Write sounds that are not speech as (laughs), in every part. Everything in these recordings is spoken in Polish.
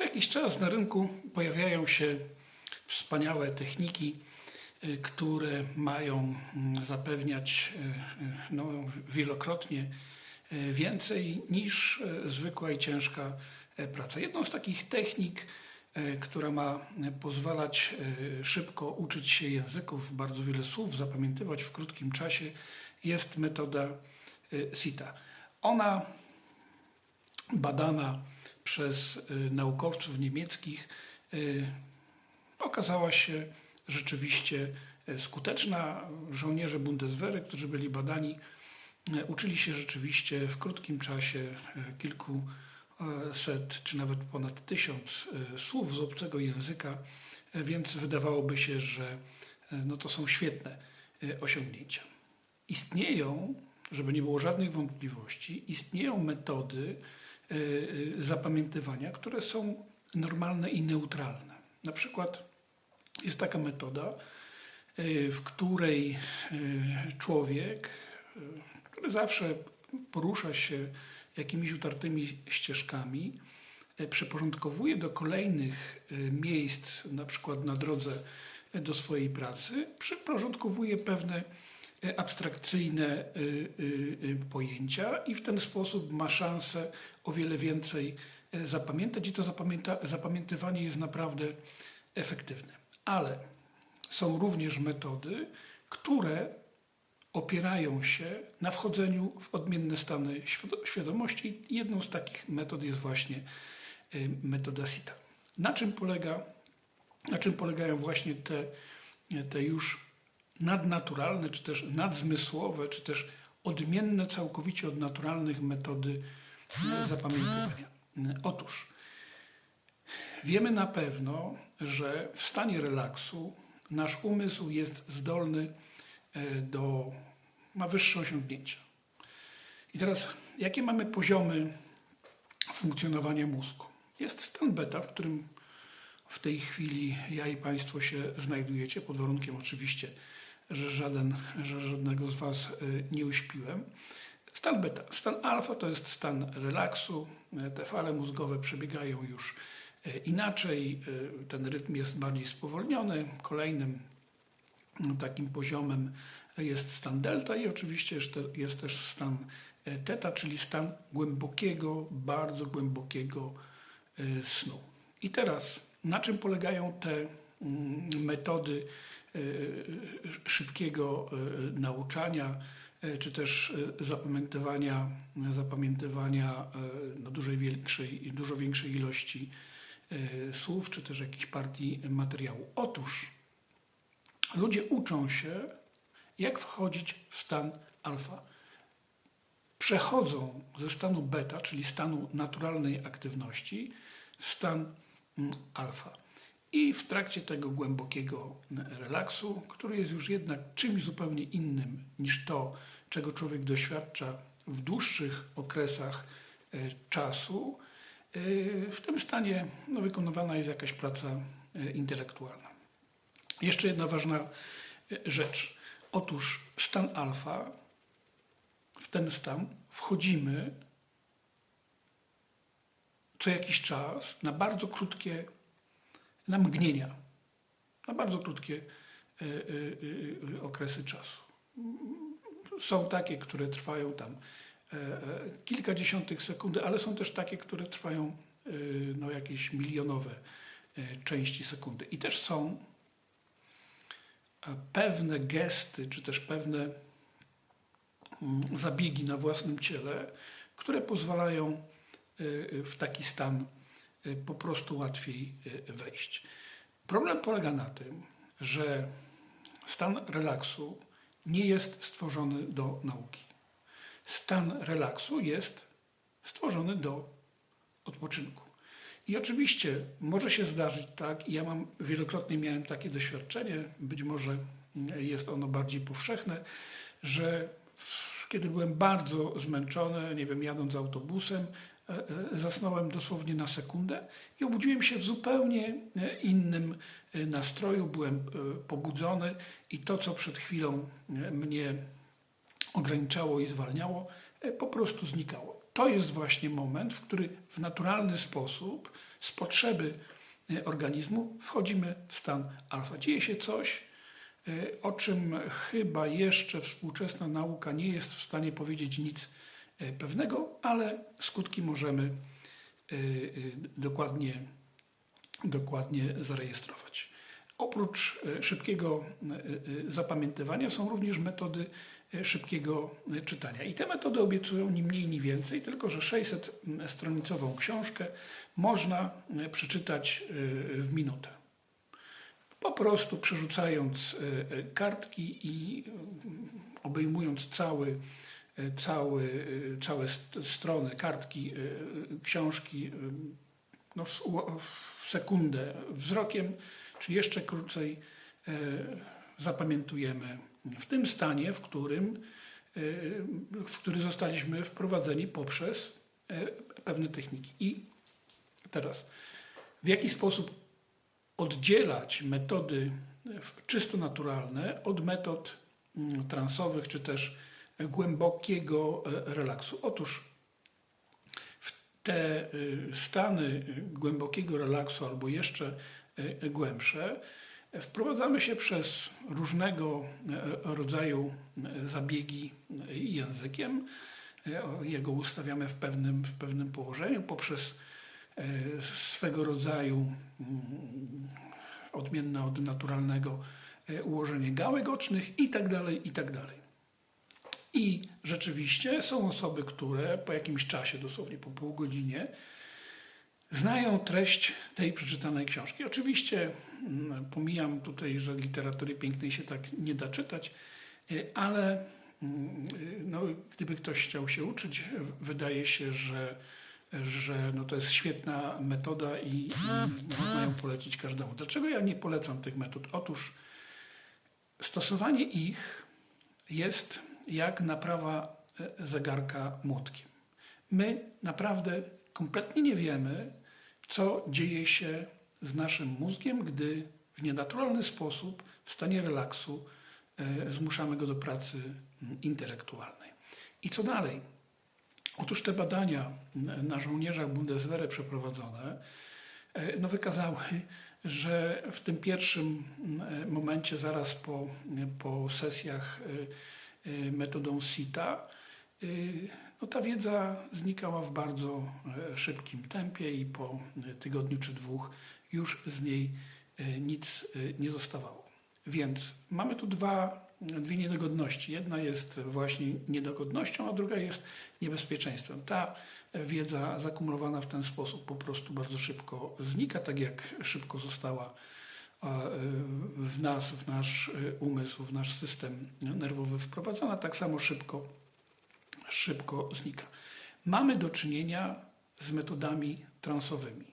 Co jakiś czas na rynku pojawiają się wspaniałe techniki, y, które mają mm, zapewniać y, y, no, wielokrotnie więcej niż zwykła i ciężka y, praca. Jedną z takich technik, y, która ma pozwalać szybko uczyć się języków, bardzo wiele słów zapamiętywać w krótkim czasie, jest metoda SITA. Ona badana przez y, naukowców niemieckich y, okazała się rzeczywiście y, skuteczna. Żołnierze Bundeswehry, którzy byli badani, uczyli się rzeczywiście w krótkim czasie kilku set czy nawet ponad tysiąc słów z obcego języka, więc wydawałoby się, że no to są świetne osiągnięcia. Istnieją, żeby nie było żadnych wątpliwości, istnieją metody zapamiętywania, które są normalne i neutralne. Na przykład jest taka metoda, y, w której człowiek, który zawsze porusza się jakimiś utartymi ścieżkami, przyporządkowuje do kolejnych miejsc, na przykład na drodze do swojej pracy, przyporządkowuje pewne abstrakcyjne y, y, y, pojęcia i w ten sposób ma szansę o wiele więcej zapamiętać i to zapamiętywanie jest naprawdę efektywne. Ale są również metody, które opierają się na wchodzeniu w odmienne stany świado- świadomości. Jedną z takich metod jest właśnie metoda SITA. Na czym, polega, na czym polegają właśnie te, te już nadnaturalne, czy też nadzmysłowe, czy też odmienne całkowicie od naturalnych metody y, zapamiętywania? Y, Otóż Wiemy na pewno, że w stanie relaksu nasz umysł jest zdolny e, do, ma wyższe osiągnięcia. I teraz, jakie mamy poziomy funkcjonowania mózgu? Jest stan beta, w którym w tej chwili ja i Państwo się znajdujecie, pod warunkiem oczywiście, że, żaden, że żadnego z Was e, nie uśpiłem. Stan beta. Stan alfa to jest stan relaksu. E, Te fale mózgowe przebiegają już e, inaczej. Ten rytm jest bardziej spowolniony. Kolejnym no, takim poziomem jest stan delta i oczywiście jest te- jest też stan teta, czyli stan głębokiego, bardzo głębokiego snu. I teraz, na czym polegają te mm, metody e, szybkiego e, nauczania, e, czy też zapamiętywania, zapamiętywania no, dużej, większej, dużo większej ilości słów, czy też jakichś partii materiału. Otóż ludzie uczą się, jak wchodzić w stan alfa. Przechodzą ze stanu beta, czyli stanu naturalnej aktywności, w stan mm, alfa. I w trakcie tego głębokiego relaksu, który jest już jednak czymś zupełnie innym niż to, czego człowiek doświadcza w dłuższych okresach e, czasu, e, w tym stanie no, wykonywana jest jakaś praca e, intelektualna. Jeszcze jedna ważna rzecz. Otóż stan alfa, w ten stan wchodzimy co jakiś czas na bardzo krótkie, na mgnienia, na bardzo krótkie e, e, e, okresy czasu. Są takie, które trwają tam kilkadziesiątych sekundy, ale są też takie, które trwają no, jakieś milionowe części sekundy. I też są pewne gesty, czy też pewne mm, zabiegi na własnym ciele, które pozwalają w taki stan po prostu łatwiej y, wejść. Problem polega na tym, że stan relaksu nie jest stworzony do nauki. Stan relaksu jest stworzony do odpoczynku. I oczywiście może się zdarzyć tak, ja mam wielokrotnie miałem takie doświadczenie, być może jest ono bardziej powszechne, że kiedy byłem bardzo zmęczony, nie wiem, jadąc autobusem, zasnąłem dosłownie na sekundę i obudziłem się w zupełnie e, innym e, nastroju, byłem e, pobudzony i to, co przed chwilą e, mnie ograniczało i zwalniało, e, po prostu znikało. to jest właśnie moment, w który w naturalny sposób, z potrzeby e, organizmu, wchodzimy w stan alfa. Dzieje się coś, e, o czym chyba jeszcze współczesna nauka nie jest w stanie powiedzieć nic e, pewnego, ale skutki możemy e, e, dokładnie, dokładnie zarejestrować. Oprócz e, szybkiego e, e, zapamiętywania są również metody e, szybkiego e, czytania. I te metody obiecują ni mniej, ni więcej, tylko że 600-stronicową książkę można e, przeczytać e, w minutę. Po prostu przerzucając e, e, kartki i obejmując cały, e, cały, e, całe st- strony, kartki, e, e, książki e, no, w, w sekundę wzrokiem, czy jeszcze krócej e, zapamiętujemy w tym stanie, w którym e, w który zostaliśmy wprowadzeni poprzez e, pewne techniki. I teraz, w jaki sposób oddzielać metody e, czysto naturalne od metod mm, transowych czy też głębokiego e, relaksu? Otóż w te y, stany y, głębokiego relaksu albo jeszcze głębsze e, wprowadzamy się przez różnego e, rodzaju e, zabiegi e, językiem. E, Jego ustawiamy w pewnym, w pewnym położeniu poprzez e, swego rodzaju mm, odmienne od naturalnego e, ułożenie gałek ocznych i tak dalej, i tak dalej. I rzeczywiście są osoby, które po jakimś czasie, dosłownie po pół godzinie, znają treść tej przeczytanej książki. Oczywiście mm, pomijam tutaj, że literatury pięknej się tak nie da czytać, y, ale mm, no, gdyby ktoś chciał się uczyć, wydaje się, że, że no, to jest świetna metoda i, i ją polecić każdemu. Dlaczego ja nie polecam tych metod? Otóż stosowanie ich jest jak naprawa e, zegarka młotkiem. My naprawdę kompletnie nie wiemy, co dzieje się z naszym mózgiem, gdy w nienaturalny sposób, w stanie relaksu, e, zmuszamy go do pracy intelektualnej. I co dalej? Otóż te badania na żołnierzach Bundeswehry przeprowadzone e, no, wykazały, że w tym pierwszym momencie, zaraz po, po sesjach metodą SITA, y, no, ta wiedza znikała w bardzo e, szybkim tempie i po e, tygodniu czy dwóch już z niej e, nic nie zostawało. Więc mamy tu dwa, dwie niedogodności. Jedna jest właśnie niedogodnością, a druga jest niebezpieczeństwem. Ta wiedza zakumulowana w ten sposób po prostu bardzo szybko znika, tak jak szybko została w nas, w nasz e, umysł, w nasz system nerwowy wprowadzona, tak samo szybko, szybko znika. Mamy do czynienia z metodami transowymi.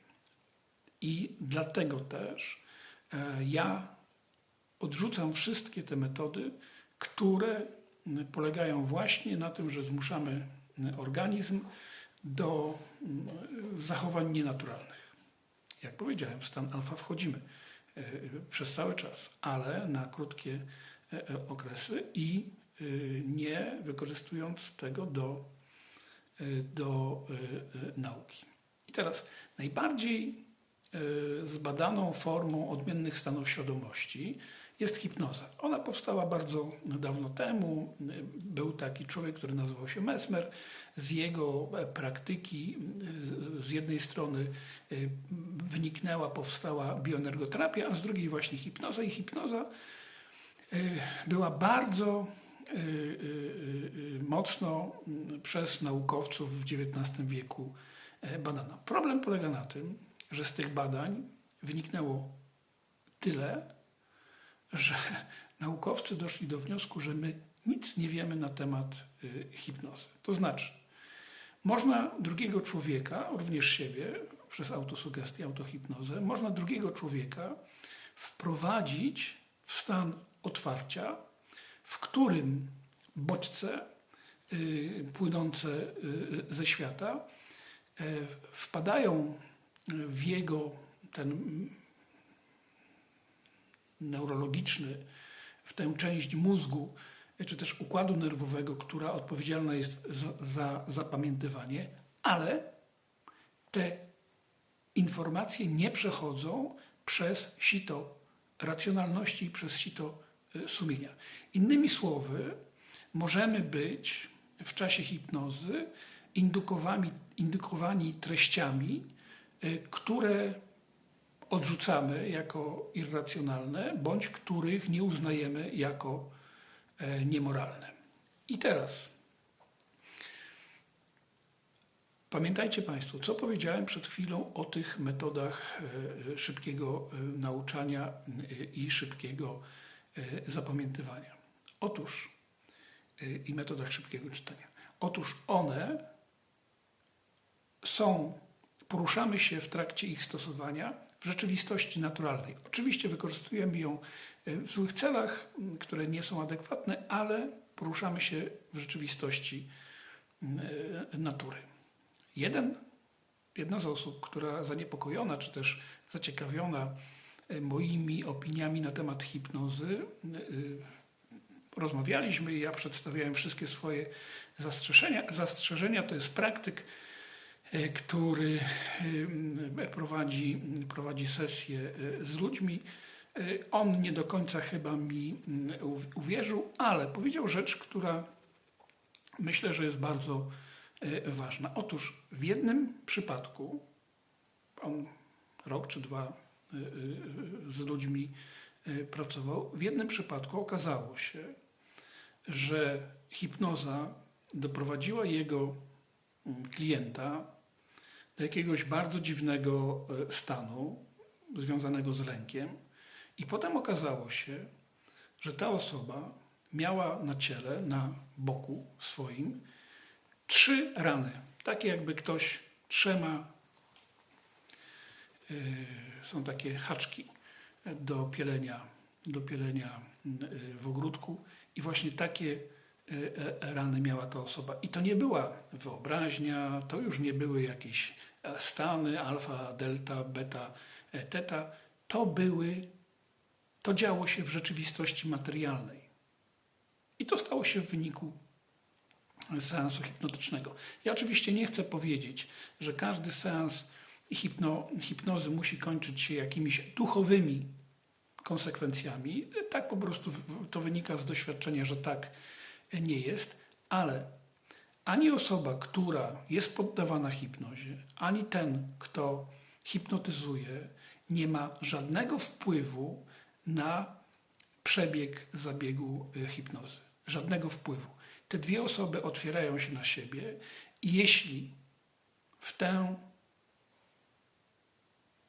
I dlatego też e, ja odrzucam wszystkie te metody, które polegają właśnie na tym, że zmuszamy organizm do zachowań nienaturalnych. Jak powiedziałem, w stan alfa wchodzimy e, przez cały czas, ale na krótkie e, e, okresy i e, nie wykorzystując tego do, e, do e, e, nauki. I teraz najbardziej e, zbadaną formą odmiennych stanów świadomości jest hipnoza. Ona powstała bardzo dawno temu. Był taki człowiek, który nazywał się Mesmer. Z jego praktyki z- z jednej strony e, wyniknęła, powstała bioenergoterapia, a z drugiej właśnie hipnoza. I hipnoza była bardzo mocno m, przez naukowców w XIX wieku e, badana. Problem polega na tym, że z tych badań wyniknęło tyle, że (laughs) naukowcy doszli do wniosku, że my nic nie wiemy na temat y, hipnozy. To znaczy, można drugiego człowieka, również siebie, przez autosugestię, autohipnozę, można drugiego człowieka wprowadzić w stan otwarcia, w którym bodźce y, płynące y, ze świata y, wpadają w jego ten neurologiczny, w tę część mózgu, czy też układu nerwowego, która odpowiedzialna jest za, za zapamiętywanie, ale te informacje nie przechodzą przez sito racjonalności i przez sito y, sumienia. Innymi słowy, możemy być w czasie hipnozy indukowani, indukowani treściami, które odrzucamy jako irracjonalne, bądź których nie uznajemy jako e, niemoralne. I teraz pamiętajcie Państwo, co powiedziałem przed chwilą o tych metodach e, szybkiego e, nauczania i szybkiego zapamiętywania. Otóż i metodach szybkiego czytania. Otóż one są, poruszamy się w trakcie ich stosowania w rzeczywistości naturalnej. Oczywiście wykorzystujemy ją e, w złych celach, które nie są adekwatne, ale poruszamy się w rzeczywistości e, natury. Jeden, jedna z osób, która zaniepokojona czy też zaciekawiona e, moimi opiniami na temat hipnozy, rozmawialiśmy i ja przedstawiałem wszystkie swoje zastrzeżenia. Zastrzeżenia to jest praktyk który e, prowadzi, prowadzi sesję e, z ludźmi. On nie do końca chyba mi uwierzył, ale powiedział rzecz, która myślę, że jest bardzo ważna. Otóż w jednym przypadku, on rok czy dwa z ludźmi pracował, w jednym przypadku okazało się, że hipnoza doprowadziła jego klienta do jakiegoś bardzo dziwnego e, stanu związanego z lękiem. I potem okazało się, że ta osoba miała na ciele, na boku swoim trzy rany. Takie jakby ktoś trzema, yy, są takie haczki do pielenia, do pielenia w ogródku. I właśnie takie rany miała ta osoba. I to nie była wyobraźnia, to już nie były jakieś stany alfa, delta, beta, e, teta, to były, to działo się w rzeczywistości materialnej. I to stało się w wyniku seansu hipnotycznego. Ja oczywiście nie chcę powiedzieć, że każdy seans hipno, hipnozy musi kończyć się jakimiś duchowymi konsekwencjami. Tak po prostu to wynika z doświadczenia, że tak nie jest, ale ani osoba, która jest poddawana hipnozie, ani ten, kto hipnotyzuje, nie ma żadnego wpływu na przebieg zabiegu y, hipnozy. Żadnego wpływu. Te dwie osoby otwierają się na siebie i jeśli w, tę,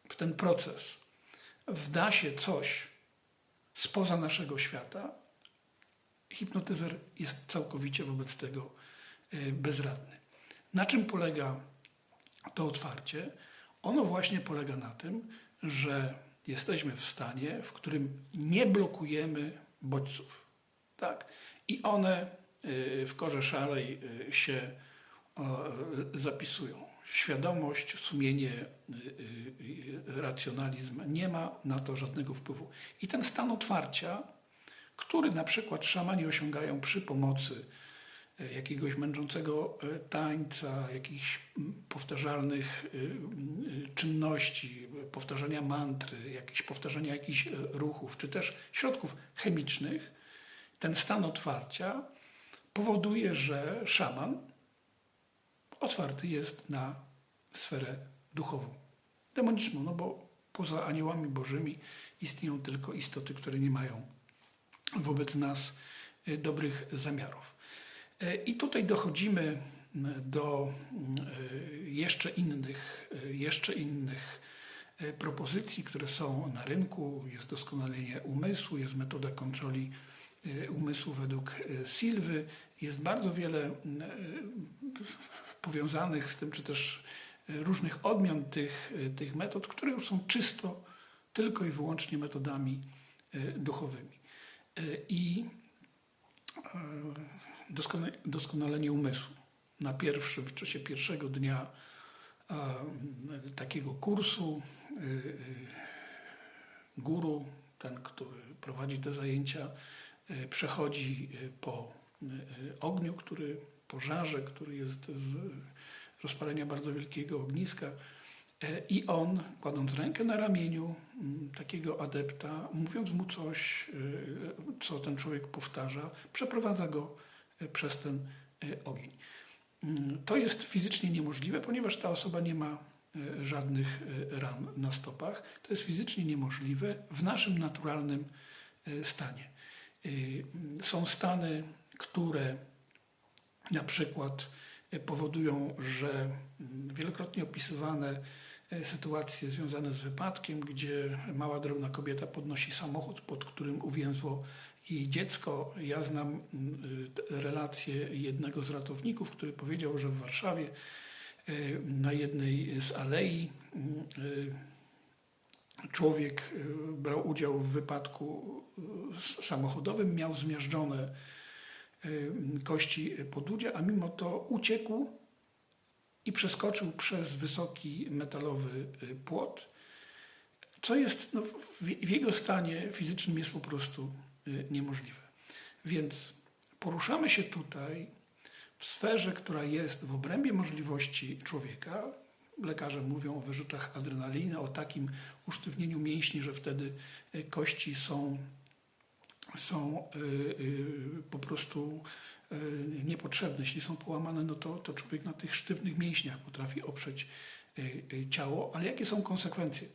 w ten proces wda się coś spoza naszego świata, hipnotyzer jest całkowicie wobec tego bezradny. Na czym polega to otwarcie? Ono właśnie polega na tym, że jesteśmy w stanie, w którym nie blokujemy bodźców. Tak? I one y, w korze szalej y, się zapisują. Świadomość, sumienie, racjonalizm nie ma na to żadnego wpływu. I ten stan otwarcia, który na przykład szamani osiągają przy pomocy jakiegoś męczącego e, tańca, jakichś powtarzalnych e, czynności, powtarzania mantry, jakieś powtarzania jakichś e, ruchów, czy też środków chemicznych, ten stan otwarcia powoduje, że szaman otwarty jest na sferę duchową, demoniczną, no bo poza aniołami bożymi istnieją tylko istoty, które nie mają wobec nas dobrych zamiarów. E, I tutaj dochodzimy do jeszcze innych, e, jeszcze innych e, propozycji, które są na rynku. Jest doskonalenie umysłu, jest metoda kontroli umysłu według Silwy. Jest bardzo wiele powiązanych z tym, czy też różnych odmian tych, tych metod, które już są czysto tylko i wyłącznie metodami duchowymi. I doskonalenie umysłu. Na pierwszym, w czasie pierwszego dnia takiego kursu y, y, guru, ten, który prowadzi te zajęcia, e, przechodzi e, po e, ogniu, który pożarze, który jest z rozpalenia bardzo wielkiego ogniska. E, I on, kładąc rękę na ramieniu mm, takiego adepta, mówiąc mu coś, e, co ten człowiek powtarza, przeprowadza go e, przez ten e, ogień. Mm, To jest fizycznie niemożliwe, ponieważ ta osoba nie ma e, żadnych e, ran na stopach. To jest fizycznie niemożliwe w naszym naturalnym stanie. Mm, Są stany, które na przykład powodują, że mm, wielokrotnie opisywane sytuacje związane z wypadkiem, gdzie mała, drobna kobieta podnosi samochód, pod którym uwięzło jej dziecko. Ja znam y, relację jednego z ratowników, który powiedział, że w Warszawie e, na jednej z alei y, człowiek y, brał udział w wypadku y, samochodowym, miał zmiażdżone y, kości podudzia, a mimo to uciekł i przeskoczył przez wysoki metalowy y, płot, co jest no, w, w jego stanie fizycznym jest po prostu y, niemożliwe. Więc poruszamy się tutaj w sferze, która jest w obrębie możliwości człowieka. Lekarze mówią o wyrzutach adrenaliny, o takim usztywnieniu mięśni, że wtedy y, kości są są y, y, po prostu y, niepotrzebne. Jeśli są połamane, no to, to człowiek na tych sztywnych mięśniach potrafi oprzeć y, y, ciało. Ale jakie są konsekwencje?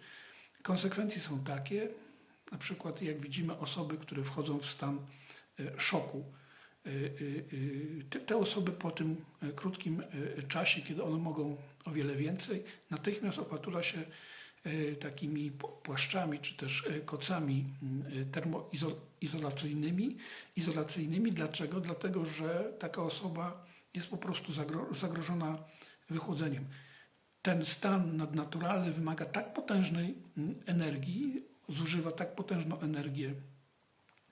Konsekwencje są takie, na przykład jak widzimy osoby, które wchodzą w stan y, szoku. Y, y, Te, osoby po tym krótkim czasie, kiedy one mogą o wiele więcej, natychmiast opatula się takimi płaszczami czy też kocami y, termoizolacyjnymi. Izolacyjnymi. Dlaczego? Dlatego, że taka osoba jest po prostu zagro- zagrożona wychłodzeniem. Ten stan nadnaturalny wymaga tak potężnej mm, energii, zużywa tak potężną energię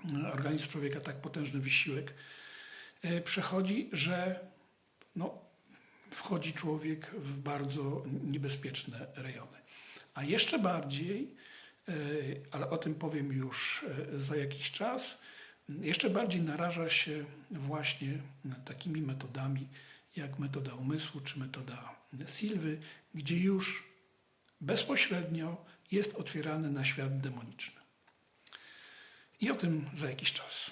mm, organizm człowieka, tak potężny wysiłek y, przechodzi, że no, wchodzi człowiek w bardzo niebezpieczne rejony. A jeszcze bardziej, e, ale o tym powiem już e, za jakiś czas, jeszcze bardziej naraża się właśnie takimi metodami jak metoda umysłu czy metoda Silwy, gdzie już bezpośrednio jest otwierany na świat demoniczny. I o tym za jakiś czas.